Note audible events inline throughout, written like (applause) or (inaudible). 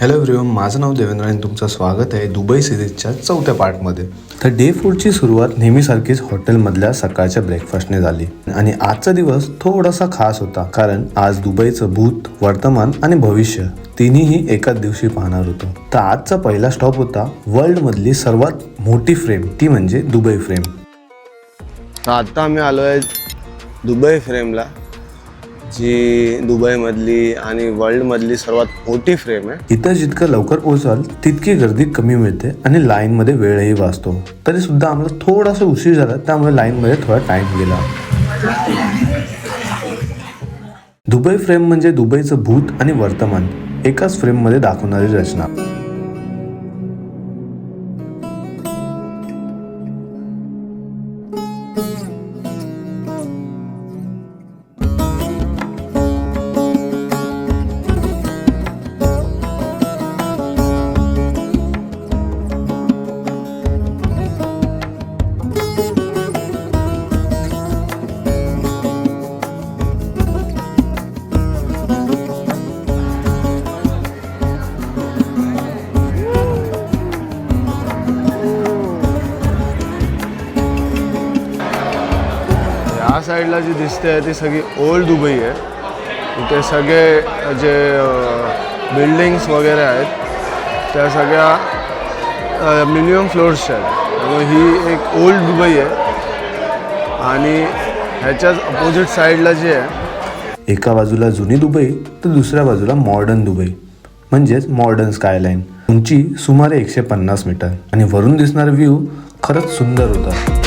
Hello everyone माझं नाव देवेंद्र आणि तुमचं स्वागत आहे दुबई सिरीजच्या चौथ्या पार्टमध्ये. तर डे फोरची सुरुवात नेहमीसारखीच हॉटेलमधल्या सकाळच्या ब्रेकफास्टने झाली. आणि आजचा दिवस थोडासा खास होता कारण आज दुबईचं भूत वर्तमान आणि भविष्य तिन्हीही एकाच दिवशी पाहणार होतो. तर आजचा पहिला स्टॉप होता वर्ल्ड मधली सर्वात मोठी फ्रेम ती म्हणजे दुबई फ्रेम तर आत्ता आम्ही आलो आहे दुबई फ्रेमला जी दुबईमधली आणि वर्ल्डमधली सर्वात मोठी फ्रेम आहे. इथं जितकं लवकर पोहोचाल तितकी गर्दी कमी मिळते आणि लाईनमध्ये वेळही वाचतो. तरी सुद्धा आम्हाला थोडासा उशीर झाला त्यामुळे लाईनमध्ये थोडा टाईम गेला. दुबई फ्रेम म्हणजे दुबईचं भूत आणि वर्तमान एकाच फ्रेममध्ये दाखवणारी रचना. या साईडला जी दिसते ती सगळी ओल्ड दुबई आहे. इथे सगळे जे बिल्डिंग्स वगैरे आहेत त्या सगळ्या मिनिमम फ्लोर्सच्या आहेत. त्यामुळे ही एक ओल्ड दुबई आहे. आणि ह्याच्याच अपोजिट साईडला जे आहे एका बाजूला जुनी दुबई तर दुसऱ्या बाजूला मॉडर्न दुबई. म्हणजेच मॉडर्न स्कायलाईन उंची सुमारे एकशे पन्नास मीटर. आणि वरून दिसणारा व्ह्यू खरंच सुंदर होता.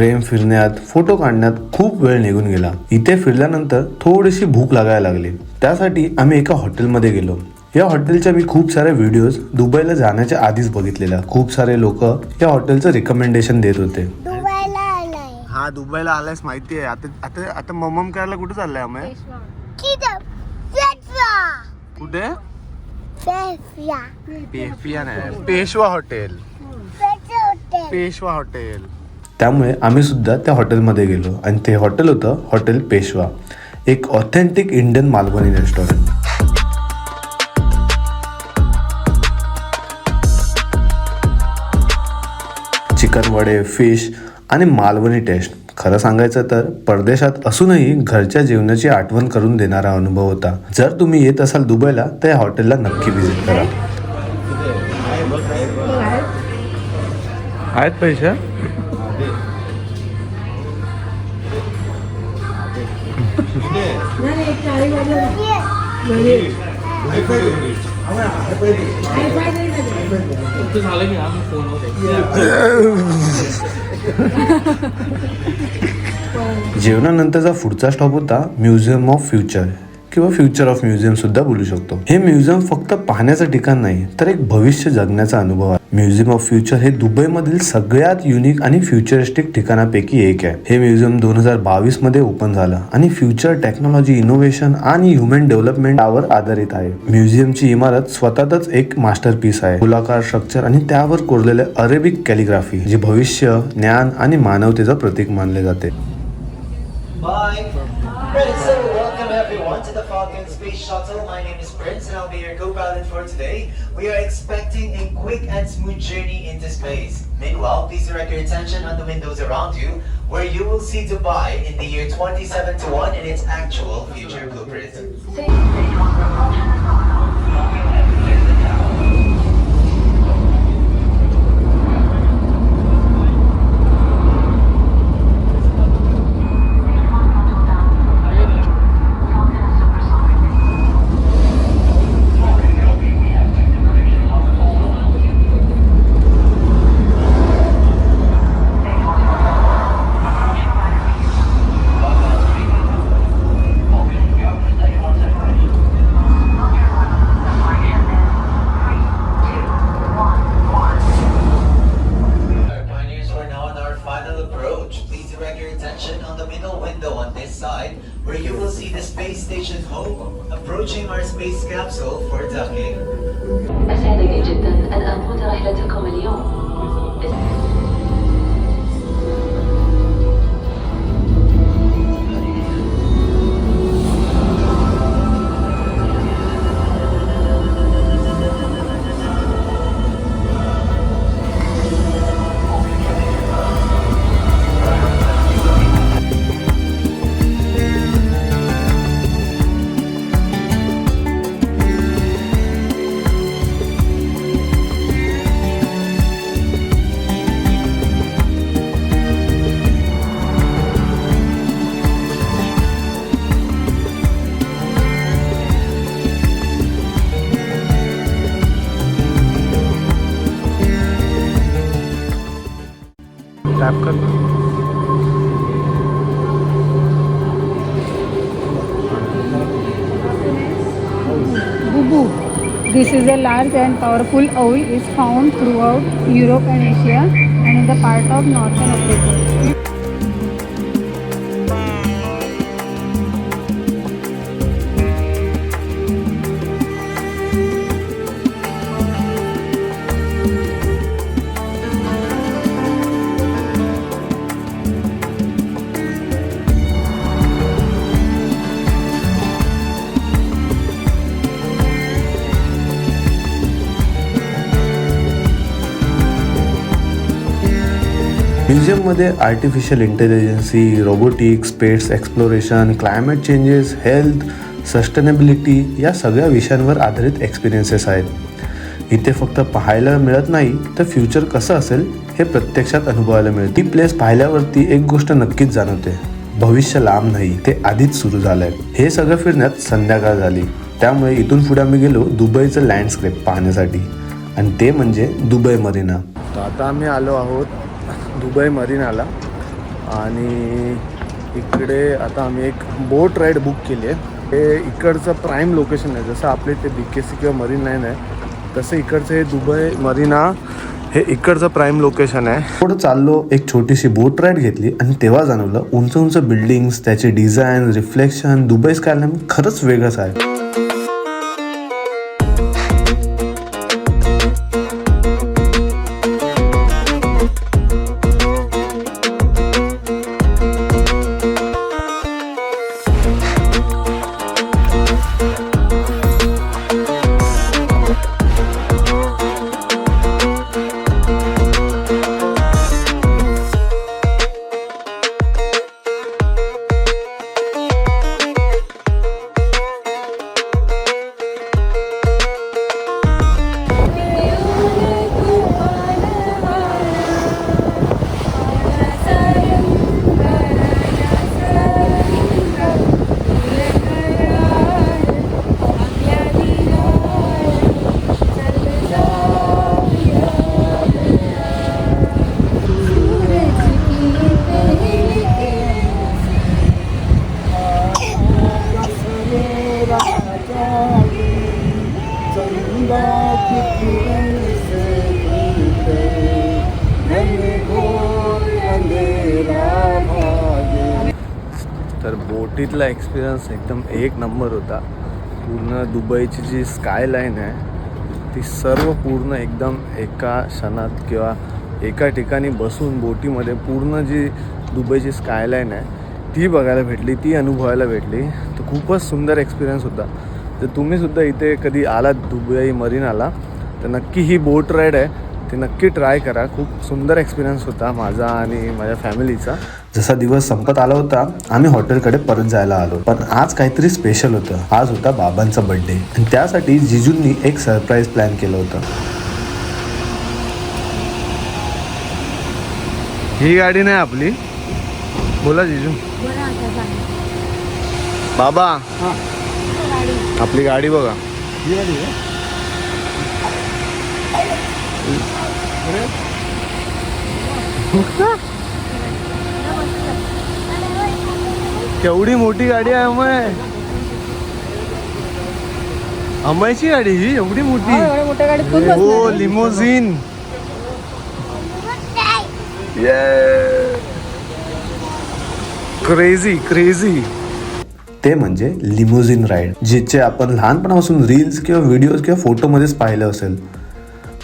फ्रेम फिरण्यात फोटो काढण्यात खूप वेळ निघून गेला. इथे फिरल्यानंतर थोडीशी भूक लागायला लागली. त्यासाठी आम्ही एका हॉटेलमध्ये गेलो. या हॉटेलच्या मी खूप साऱ्या व्हिडिओज दुबईला जाण्याच्या आधीच बघितलेल्या. खूप सारे लोक या हॉटेलचं रिकमेंडेशन देत होते. हा दुबईला आलायस माहिती आहे. आता आता आता मम्मम करायला कुठे चाललंय आम्ही कुठे? पेशवा. पेफिया नाही. पेशवा हॉटेल. पेशवा हॉटेल. त्यामुळे आम्ही सुद्धा त्या हॉटेलमध्ये गेलो. आणि ते हॉटेल होतं हॉटेल पेशवा. एक authentic Indian Malvani restaurant chicken वडे फिश आणि मालवणी टेस्ट खरं सांगायचं तर परदेशात असूनही घरच्या जेवणाची आठवण करून देणारा अनुभव होता. जर तुम्ही येत असाल दुबईला तर या हॉटेलला नक्की व्हिजिट करा. आहेत पैसे? (laughs) जेवणानंतरचा पुढचा स्टॉप होता म्युझियम ऑफ फ्युचर. किंवा फ्युचर ऑफ म्युझियम सुद्धा बोलू शकतो. हे म्युझियम फक्त पाहण्याचं ठिकाण नाही तर एक भविष्य जगण्याचा अनुभव आहे. म्युझियम ऑफ फ्युचर हे दुबईमधील सगळ्यात युनिक आणि फ्युचरिस्टिक ठिकाणापैकी एक आहे. हे म्युझियम दोन हजार बावीसमध्ये ओपन झालं आणि फ्युचर टेक्नॉलॉजी इनोव्हेशन आणि ह्युमन डेव्हलपमेंट यावर आधारित आहे. म्युझियमची इमारत स्वतःच एक मास्टर पीस आहे. गोलाकार स्ट्रक्चर आणि त्यावर कोरलेले अरेबिक कॅलिग्राफी जे भविष्य ज्ञान आणि मानवतेचं प्रतीक मानले जाते. Bye. Right, so welcome everyone to the Falcon Space Shuttle. My name is Prince and I'll be your co-pilot for today. We are expecting a quick and smooth journey into space. Meanwhile, please direct your attention on the windows around you, where you will see Dubai in the year 2071 in its actual future blueprint. This is a large and powerful owl is found throughout Europe and Asia and in the part of northern Africa. म्युझियममध्ये artificial intelligence robotics space exploration climate changes health sustainability या सगळ्या विषयांवर आधारित experiences आहेत. इथे फक्त पाहायला मिळत नाही तर फ्युचर कसं असेल हे प्रत्यक्षात अनुभवायला मिळते. ती प्लेस पाहिल्यावरती एक गोष्ट नक्कीच जाणवते. भविष्य लांब नाही ते आधीच सुरू झालंय. हे सगळं फिरण्यात संध्याकाळ झाली. त्यामुळे इथून पुढे आम्ही गेलो दुबईचं लँडस्केप पाहण्यासाठी. आणि ते म्हणजे दुबई मरीना तर आता आम्ही आलो आहोत दुबई मरीनाला. आणि इकडे आता आम्ही एक बोट राईड बुक केली आहे. हे इकडचं प्राईम लोकेशन आहे. जसं आपले ते बी के सी किंवा मरीन लाईन आहे तसं इकडचं हे दुबई मरीना हे इकडचं प्राईम लोकेशन आहे. पुढं चाललो एक छोटीशी बोट राईड घेतली आणि तेव्हा जाणवलं उंच उंच बिल्डिंग्स त्याचे डिझाईन रिफ्लेक्शन दुबई स्कायलाईन खरंच वेगळंच आहे. बोटीतला एक्सपिरियन्स एकदम एक नंबर होता. पूर्ण दुबईची जी स्कायलाईन आहे ती सर्व पूर्ण एकदम एका क्षणात किंवा एका ठिकाणी बसून बोटीमध्ये पूर्ण जी दुबईची स्कायलाईन आहे ती बघायला भेटली ती अनुभवायला भेटली. तर खूपच सुंदर एक्सपिरियन्स होता. तर तुम्हीसुद्धा इथे कधी आलात दुबई मरीनाला तर नक्की ही बोट राईड आहे ती नक्की ट्राय करा. खूप सुंदर एक्सपिरियन्स होता माझा आणि माझ्या फॅमिलीचा जसा दिवस संपत आला होता आम्ही हॉटेलकडे परत जायला आलो. पण आज काहीतरी स्पेशल होतं. आज होता बाबांचा बर्थडे आणि त्यासाठी जिजूंनी एक सरप्राईज प्लॅन केलं होतं. ही गाडी नाही आपली. बोला जिजू. बाबा. आपली गाडी बघा. केवढी मोठी गाडी आहे अमय. अमयची गाडी ही एवढी मोठी. हो? लिमोझिन क्रेझी क्रेझी ते म्हणजे लिमोझिन राईड जिचे आपण लहानपणापासून रील्स किंवा व्हिडिओज किंवा फोटोमध्येच पाहिलं असेल.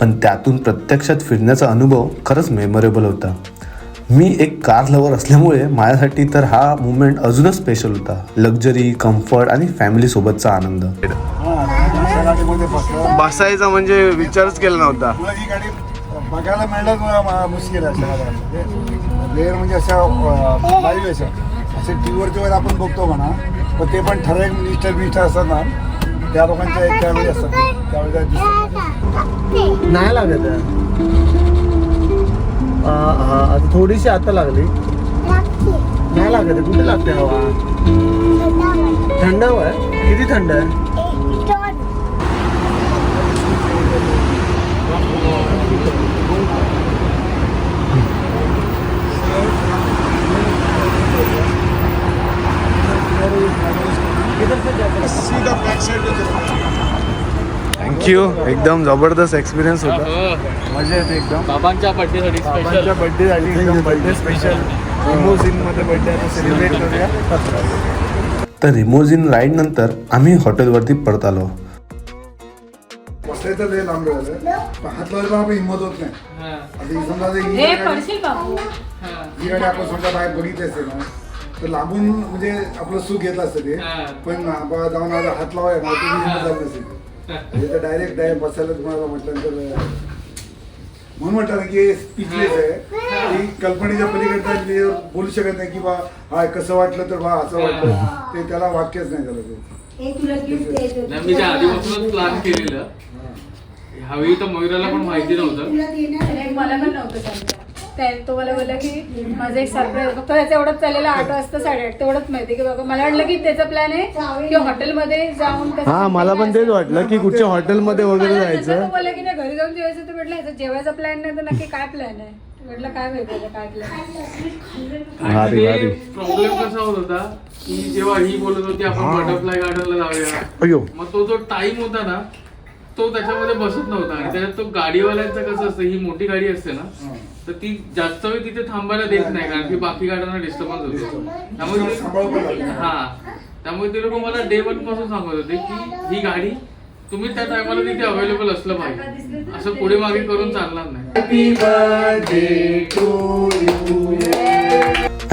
पण त्यातून प्रत्यक्षात फिरण्याचा अनुभव खरंच मेमोरेबल होता. मी कार लवर असल्यामुळे माझ्यासाठी तर हा मुवमेंट अजूनच स्पेशल होता. लक्झरी कम्फर्ट आणि फॅमिली सोबतचा आनंद. बसायचा म्हणजे विचारच केला नव्हता. तुला ही गाडी बघायला मिळणं तुला म- मुश्किल आहे. वेळ म्हणजे असं लाईव्ह अशा असे. टी व्हीवरती वर आपण बघतो म्हणा पण ते पण ठराविक मिनिस्टर मिनिस्टर असतात. ना त्या लोकांच्या त्यावेळी असतात. त्यावेळी त्या दिसतात नाही लागत. हा आता थोडीशी आता लागली. नाही लागत कुठे लागते हवा? थंड हवा आहे किती थंड आहे? थँक्यू एकदम जबरदस्त एक्सपिरियन्स होता. मजा येते एकदम. बाबांच्या बर्थडेसाठी स्पेशल बाबांच्या बर्थडे झाली एकदम बर्थडे स्पेशलमध्ये बर्थडे आता सेलिब्रेट करूया. तर रिमोझिन राईड नंतर आम्ही हॉटेलवरती परत आलो. बसायचं लय लांब झालं. हात लावायला आपण हिंमत होत नाही. आता ही समजा आता ही हे गाडी- पडशील बाबू ही. गाडी आपण समजा बाहेर बघितली असते ना तर लांबून म्हणजे आपलं सुख घेत असतं ते पण बा- जाऊन आता हात लावाय ना तुम्ही हिंमत झाली नसेल. तर डायरेक्ट डायरेक्ट बसायला तुम्हाला म्हटल्यानंतर अं, म्हणून म्हटलं ना की स्पीचलेस आहे. की कल्पनेच्या पलीकडे ते बोलू शकत नाही की बा हा कसं वाटलं तर बा असं वाटलं. ते त्याला वाक्यच नाही झालं ते. नाही, मी त्या आधीपासूनच प्लॅन केलेलं. हवी तर मयुराला पण माहिती नव्हतं. मला पण नव्हतं सांगता त्या- तो मला बोलला की माझं एक सरप्राईज फक्त त्याचं एवढंच चाललेलं आठ वाजता साडेआठ तेवढंच माहिती की बाबा मला वाटलं की त्याचा प्लॅन आहे की हॉटेलमध्ये जाऊन त्याचं हा मला पण तेच वाटलं की कुठच्या हॉटेलमध्ये वगैरे मला नंतर जायचं. तो बोलला की नाही घरी जाऊन जेवायचं तर म्हटलं ह्याचा जेवायचा प्लॅन नाही तर नक्की काय प्लॅन आहे? म्हटलं काय माहिती त्याचा काय प्लॅन भारी, भारी. प्रॉब्लेम कसा होत होता की जेव्हा ही बोलत होती आपण बटरफ्लाय गार्डनला जाऊया. अयो मग तो जो टाइम होता ना तो त्याच्यामध्ये बसत नव्हता. आणि त्याच्यात तो गाडीवाल्यांचं कसं असतं ही मोठी गाडी असते ना तर ती जास्त वेळ तिथे थांबायला देत नाही कारण की बाकी गाड्यांना डिस्टर्बन्स होतो. त्यामुळे हा. त्यामुळे ते लोक मला डे वनपासून सांगत होते की ही गाडी तुम्ही त्या टायमाला तिथे अवेलेबल असलं पाहिजे. असं पुढे मागे करून चालणार नाही.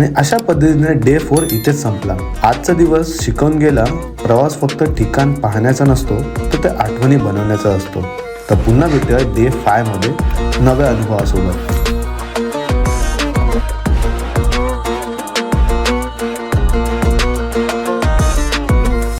आणि अशा पद्धतीने डे फोर इथेच संपला. आजचा दिवस शिकवून गेला प्रवास फक्त ठिकाण पाहण्याचा नसतो तर ते आठवणी बनवण्याचा असतो. तर पुन्हा भेटूया डे फायमध्ये नव्या अनुभवासोबत.